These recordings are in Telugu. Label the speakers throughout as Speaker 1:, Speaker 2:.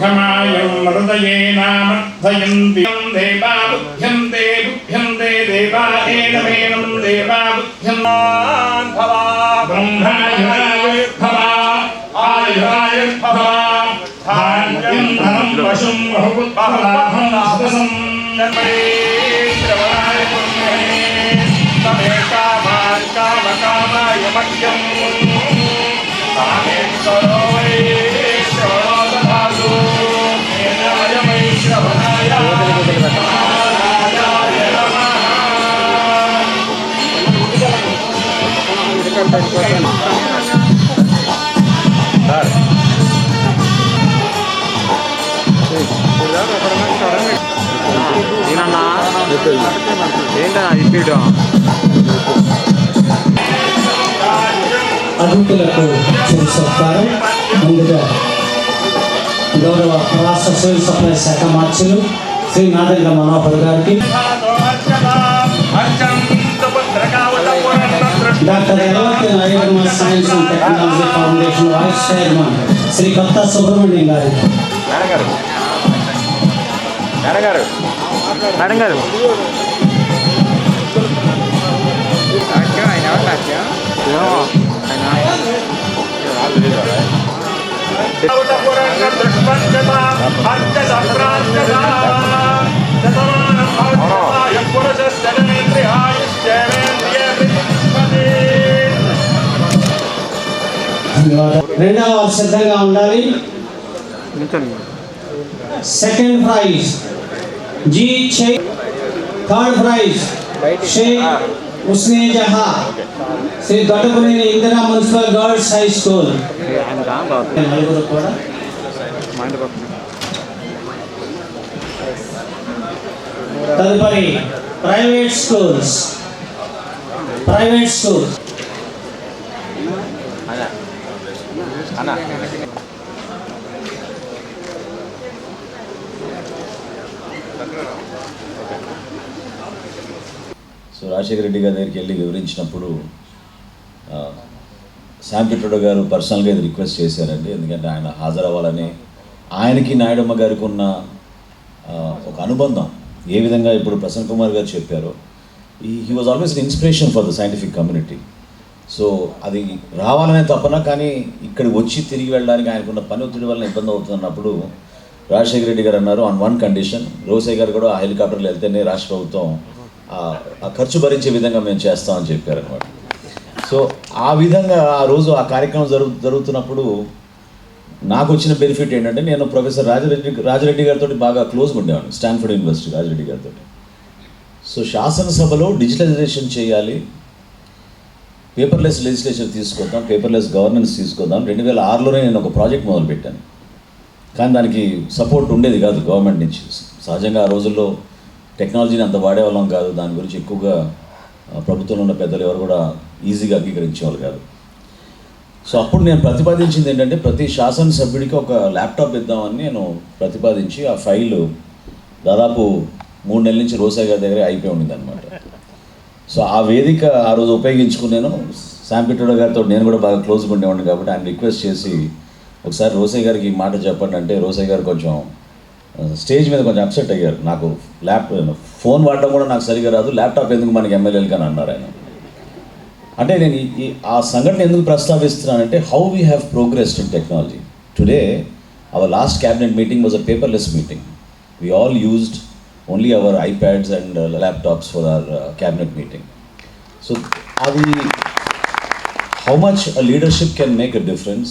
Speaker 1: ఘమాయం మృదయేనామర్థయంతి దేవా బుద్ధ్యంతే బుద్ధ్యంతే దేవాయేనమేనం దేవా బుద్ధ్యమాన్ భవా బ్రహ్మాయుర్భవ ఆయురాయుర్భవ ధాన్యం ధనం పశుం బహుపుత్రలాభం సదసం శ్రవణాయ పుణ్యమే తమే కామాన్ కామ కామాయ మధ్యం కామేశ్వరో
Speaker 2: నేనన్నా ఏంటన్నా ఇప్పించడం
Speaker 3: అతిథులకు సత్కారం ముందుగా గౌరవ రాష్ట్ర సివిల్ సప్లై శాఖ మార్చులు శ్రీ నాదేంద్ర మనోహర్ గారికి. డాక్టర్ ఎలవతి నాయకర్మ science and technology foundation vice chairman Shri Kotha Subrahmanyam
Speaker 2: గారు మేడం గారు మేడం గారు ఏమో, ఆయన
Speaker 3: రెండవ వారు సిద్ధంగా ఉండాలి. సెకండ్ ప్రైజ్ జీ షే థర్డ్ ప్రైజ్ షేక్ ఉస్నే జహా Shri Doddapuneni Indira municipal girls high school. నలుగురు కూడా. తదుపరి ప్రైవేట్ స్కూల్స్. Private schools.
Speaker 2: అన్న.
Speaker 4: సో రాజశేఖర రెడ్డి గారి దగ్గరికి వెళ్ళి వివరించినప్పుడు ఆ, శామ్ గారు పర్సనల్గా ఇది రిక్వెస్ట్ చేశారండి. ఎందుకంటే ఆయన హాజరవ్వాలని ఆయనకి నాయుడమ్మ గారికి ఉన్న ఒక అనుబంధం ఏ విధంగా ఇప్పుడు ప్రసన్న కుమార్ గారు చెప్పారో ఈ he was always inspiration for the scientific community so అది రావాలనే తపన కానీ ఇక్కడికి వచ్చి తిరిగి వెళ్ళడానికి ఆయనకున్న పని ఒత్తిడి వలన ఇబ్బంది అవుతున్నప్పుడు రాజశేఖర రెడ్డి గారు అన్నారు ఆన్ వన్ కండిషన్ రోసయ్య గారు కూడా ఆ వెళ్తేనే రాష్ట్ర ప్రభుత్వం ఆ- ఖర్చు భరించే విధంగా మేము చేస్తామని చెప్పారు అనమాట సో ఆ విధంగా ఆ రోజు ఆ కార్యక్రమం జరుగు జరుగుతున్నప్పుడు నాకు వచ్చిన బెనిఫిట్ ఏంటంటే నేను ప్రొఫెసర్ రాజరెడ్డి రాజరెడ్డి గారితో బాగా క్లోజ్గా ఉండేవాడిని స్టాన్ఫర్డ్ యూనివర్సిటీ రాజరెడ్డి గారితో సో శాసనసభలో డిజిటలైజేషన్ చేయాలి పేపర్లెస్ లెజిస్లేషన్ తీసుకొద్దాం పేపర్లెస్ గవర్నెన్స్ తీసుకొద్దాం. రెండు వేల ఆరులోనే నేను ఒక ప్రాజెక్ట్ మొదలుపెట్టాను. కానీ దానికి సపోర్ట్ ఉండేది కాదు గవర్నమెంట్ నుంచి. సహజంగా ఆ రోజుల్లో టెక్నాలజీని అంత వాడేవాళ్ళం కాదు. దాని గురించి ఎక్కువగా ప్రభుత్వంలో ఉన్న పెద్దలు ఎవరు కూడా ఈజీగా అంగీకరించేవాళ్ళు కాదు. సో అప్పుడు నేను ప్రతిపాదించింది ఏంటంటే ప్రతి శాసనసభ్యుడికి ఒక ల్యాప్టాప్ ఇద్దామని నేను ప్రతిపాదించి ఆ ఫైల్ దాదాపు మూడు నెలల నుంచి రోసాయి గారి దగ్గరే అయిపోయి ఉండింది అనమాట సో ఆ వేదిక ఆ రోజు ఉపయోగించుకున్నాను. శామ్ పిట్రోడ గారితో నేను కూడా బాగా క్లోజ్గా ఉండేవాడిని కాబట్టి ఆయన రిక్వెస్ట్ చేసి ఒకసారి రోసయ్య గారికి ఈ మాట చెప్పండి అంటే రోసయ్య గారు కొంచెం స్టేజ్ మీద కొంచెం అప్సెట్ అయ్యారు. నాకు ల్యాప్టాప్ ఫోన్ వాడడం కూడా నాకు సరిగా రాదు. ల్యాప్టాప్ ఎందుకు మనకి ఎమ్మెల్యేలు కానీ అన్నారు ఆయన. అంటే నేను ఈ- ఈ ఆ సంఘటన ఎందుకు ప్రస్తావిస్తున్నానంటే how we have progressed in technology today our last cabinet meeting was a paperless meeting we all used only our iPads and laptops for our cabinet meeting so అది how much leadership can make a difference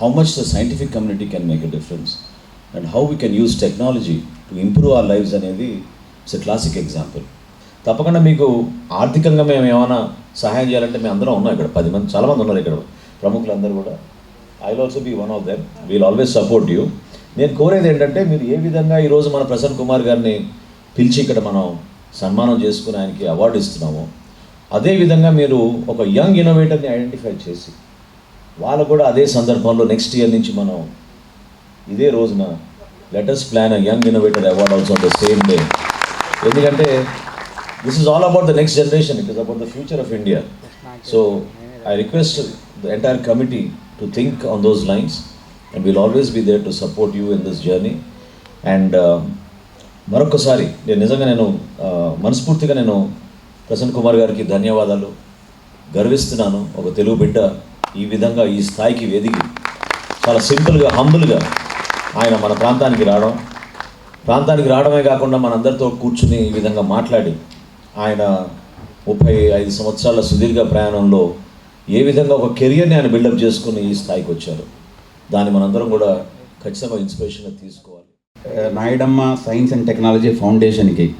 Speaker 4: how much the scientific community can make a difference and how we can use technology to improve our lives అనేది ఇట్స్ ఎ క్లాసిక్ ఎగ్జాంపుల్ తప్పకుండా మీకు ఆర్థికంగా మేము ఏమైనా సహాయం చేయాలంటే మేము అందరం ఉన్నాం ఇక్కడ పది మంది చాలామంది ఉన్నారు ఇక్కడ. ప్రముఖులందరూ కూడా. I will also be one of them we'll always support you నేను కోరేది ఏంటంటే మీరు ఏ విధంగా ఈరోజు మన ప్రసన్న కుమార్ గారిని పిలిచి ఇక్కడ మనం సన్మానం చేసుకుని ఆయనకి అవార్డు ఇస్తున్నాము. అదేవిధంగా మీరు ఒక యంగ్ ఇన్నోవేటర్ని ఐడెంటిఫై చేసి వాళ్ళు కూడా అదే సందర్భంలో నెక్స్ట్ ఇయర్ నుంచి మనం ఇదే రోజున letters plan young innovator award also the same day ఎందుకంటే this is all about the next generation it is about the future of India so I request the entire committee to think on those lines and will always be there to support you in this journey and మరొకసారి నేను నిజంగా నేను మనస్ఫూర్తిగా నేను ప్రసన్న కుమార్ గారికి ధన్యవాదాలు. గర్విస్తున్నాను. ఒక తెలుగు బిడ్డ ఈ విధంగా ఈ స్థాయికి ఎదిగి చాలా సింపుల్గా హంబుల్గా ఆయన మన ప్రాంతానికి రావడం. ప్రాంతానికి రావడమే కాకుండా మనందరితో కూర్చుని ఈ విధంగా మాట్లాడి ఆయన ముప్పై ఐదు సంవత్సరాల సుదీర్ఘ ప్రయాణంలో ఏ విధంగా ఒక కెరియర్ని ఆయన బిల్డప్ చేసుకుని ఈ స్థాయికి వచ్చారు. దాన్ని మనందరం కూడా ఖచ్చితంగా ఇన్స్పిరేషన్గా తీసుకోవాలి.
Speaker 5: నాయుడమ్మ సైన్స్ అండ్ టెక్నాలజీ ఫౌండేషన్కి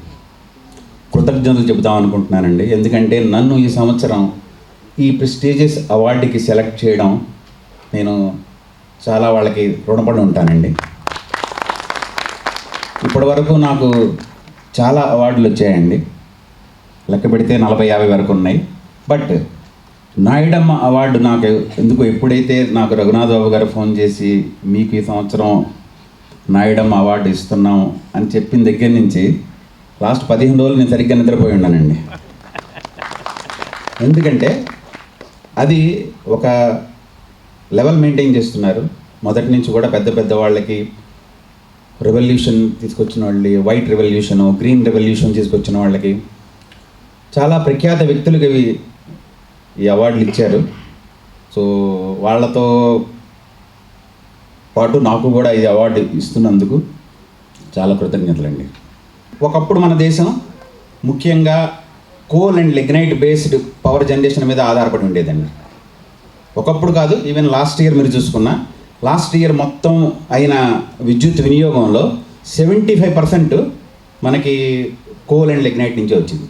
Speaker 5: కృతజ్ఞతలు చెబుదాం అనుకుంటున్నానండి. ఎందుకంటే నన్ను ఈ సంవత్సరం ఈ ప్రెస్టీజియస్ అవార్డుకి సెలెక్ట్ చేయడం నేను చాలా వాళ్ళకి రుణపడి ఉంటానండి. ఇప్పటి వరకు నాకు చాలా అవార్డులు వచ్చాయండి. లెక్క పెడితే నలభై యాభై వరకు ఉన్నాయి. బట్ నాయుడమ్మ అవార్డు నాకు ఎందుకు ఎప్పుడైతే నాకు రఘునాథ్ బాబు గారు ఫోన్ చేసి మీకు ఈ సంవత్సరం నాయడం అవార్డు ఇస్తున్నాం అని చెప్పిన దగ్గర నుంచి లాస్ట్ పదిహేను రోజులు నేను సరిగ్గా నిద్రపోయి ఉన్నానండి. ఎందుకంటే అది ఒక లెవెల్ మెయింటైన్ చేస్తున్నారు. మొదటి నుంచి కూడా పెద్ద పెద్ద వాళ్ళకి రెవల్యూషన్ తీసుకొచ్చిన వాళ్ళకి వైట్ రెవల్యూషను గ్రీన్ రెవల్యూషన్ తీసుకొచ్చిన వాళ్ళకి చాలా ప్రఖ్యాత వ్యక్తులకి ఇవి ఈ అవార్డులు ఇచ్చారు. సో వాళ్ళతో పాటు నాకు కూడా ఈ అవార్డు ఇస్తున్నందుకు చాలా కృతజ్ఞతలండి. ఒకప్పుడు మన దేశం ముఖ్యంగా coal and lignite based power generation మీద ఆధారపడి ఉండేదండి. ఒకప్పుడు కాదు ఈవెన్ లాస్ట్ ఇయర్ మీరు చూసుకున్నా లాస్ట్ ఇయర్ మొత్తం అయిన విద్యుత్ వినియోగంలో సెవెంటీ ఫైవ్ పర్సెంట్ మనకి కోల్ అండ్ లిగ్నైట్ నుంచి వచ్చింది.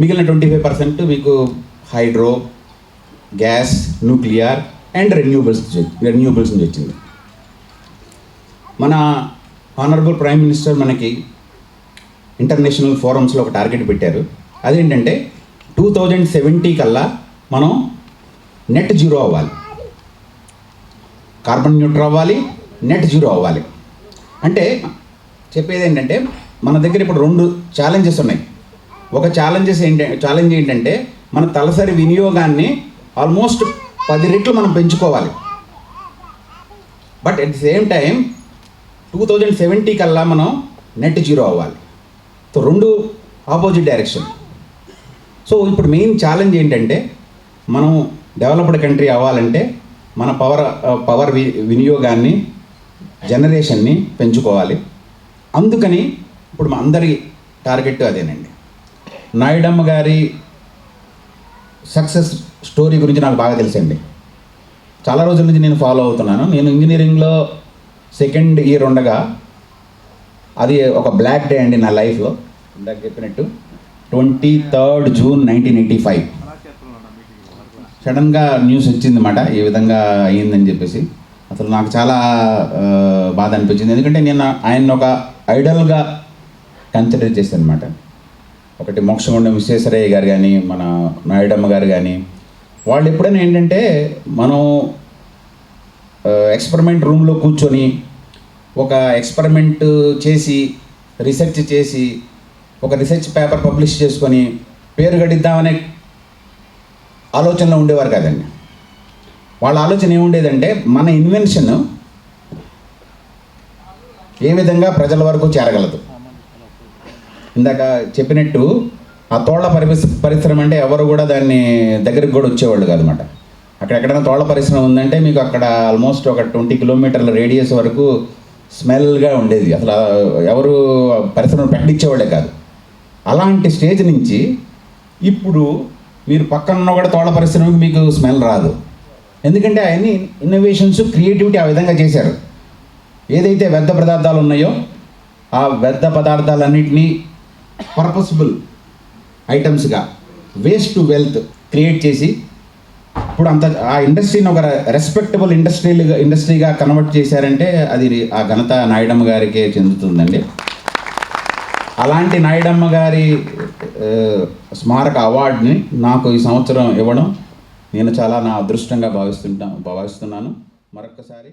Speaker 5: మిగిలిన ట్వంటీ ఫైవ్ పర్సెంట్ మీకు hydro gas nuclear and renewables renewables నుంచి వచ్చింది మన ఆనరబుల్ ప్రైమ్ మినిస్టర్ మనకి ఇంటర్నేషనల్ ఫోరమ్స్లో ఒక టార్గెట్ పెట్టారు. అదేంటంటే టూ థౌజండ్ సెవెంటీ కల్లా మనం నెట్ జీరో అవ్వాలి. కార్బన్ న్యూట్రల్ అవ్వాలి నెట్ జీరో అవ్వాలి. అంటే చెప్పేది ఏంటంటే మన దగ్గర ఇప్పుడు రెండు ఛాలెంజెస్ ఉన్నాయి. ఒక ఛాలెంజెస్ ఏంటి ఛాలెంజ్ ఏంటంటే మన తలసరి వినియోగాన్ని ఆల్మోస్ట్ పది రెట్లు మనం పెంచుకోవాలి. But at the same time two thousand seventy కల్లా మనం నెట్ జీరో అవ్వాలి. సో రెండు ఆపోజిట్ డైరెక్షన్ సో ఇప్పుడు మెయిన్ ఛాలెంజ్ ఏంటంటే మనం డెవలప్డ్ కంట్రీ అవ్వాలంటే మన పవర్ పవర్ uh, వి వినియోగాన్ని జనరేషన్ని పెంచుకోవాలి. అందుకని ఇప్పుడు మా అందరి టార్గెట్ అదేనండి. నాయుడమ్మ గారి సక్సెస్ స్టోరీ గురించి నాకు బాగా తెలిసండి. చాలా రోజుల నుంచి నేను ఫాలో అవుతున్నాను. నేను ఇంజనీరింగ్లో సెకండ్ ఇయర్ ఉండగా అది ఒక బ్లాక్ డే అండి నా లైఫ్లో. ఇందాక చెప్పినట్టు twenty third June nineteen eighty five. సడన్గా న్యూస్ వచ్చిందన్నమాట ఈ విధంగా అయ్యిందని చెప్పేసి. అసలు నాకు చాలా బాధ అనిపించింది. ఎందుకంటే నేను ఆయన ఒక ఐడల్గా కన్సిడర్ చేశాను అనమాట ఒకటి మోక్షగుండం విశ్వేశ్వరయ్య గారు కానీ మన నాయుడమ్మ గారు కానీ వాళ్ళు ఎప్పుడైనా ఏంటంటే మనం ఎక్స్పెరిమెంట్ రూమ్లో కూర్చొని ఒక ఎక్స్పెరిమెంట్ చేసి రీసెర్చ్ చేసి ఒక రీసెర్చ్ పేపర్ పబ్లిష్ చేసుకొని పేరు గడిద్దామనే ఆలోచనలో ఉండేవారు కాదండి. వాళ్ళ ఆలోచన ఏముండేదంటే మన ఇన్వెన్షన్ ఏ విధంగా ప్రజల వరకు చేరగలదు. ఇందాక చెప్పినట్టు ఆ తోళ్ళ పరిశ్రమ అంటే ఎవరు కూడా దాన్ని దగ్గరికి కూడా వచ్చేవాళ్ళు కాదనమాట అక్కడ ఎక్కడైనా తోళ్ళ పరిశ్రమ ఉందంటే మీకు అక్కడ ఆల్మోస్ట్ ఒక ట్వంటీ కిలోమీటర్ల రేడియస్ వరకు స్మెల్గా ఉండేది. అసలు ఆ ఎవరు పరిశ్రమ పెట్టించేవాళ్ళే కాదు. అలాంటి స్టేజ్ నుంచి ఇప్పుడు మీరు పక్కన ఉన్న కూడా తోళ్ళ పరిశ్రమకి మీకు స్మెల్ రాదు. ఎందుకంటే అవన్నీ ఇన్నోవేషన్స్ క్రియేటివిటీ ఆ విధంగా చేశారు. ఏదైతే వ్యర్థ పదార్థాలు ఉన్నాయో ఆ వ్యర్థ పదార్థాలన్నింటినీ పర్పసిబుల్ ఐటమ్స్గా వేస్ట్ టు వెల్త్ క్రియేట్ చేసి ఇప్పుడు అంత ఆ ఇండస్ట్రీని ఒక రెస్పెక్టబుల్ ఇండస్ట్రీలుగా ఇండస్ట్రీగా కన్వర్ట్ చేశారంటే అది ఆ ఘనత నాయుడమ్మ గారికే చెందుతుందండి. అలాంటి నాయుడమ్మ గారి స్మారక అవార్డుని నాకు ఈ సంవత్సరం ఇవ్వడం నేను చాలా నా అదృష్టంగా భావిస్తుంటా భావిస్తున్నాను. మరొకసారి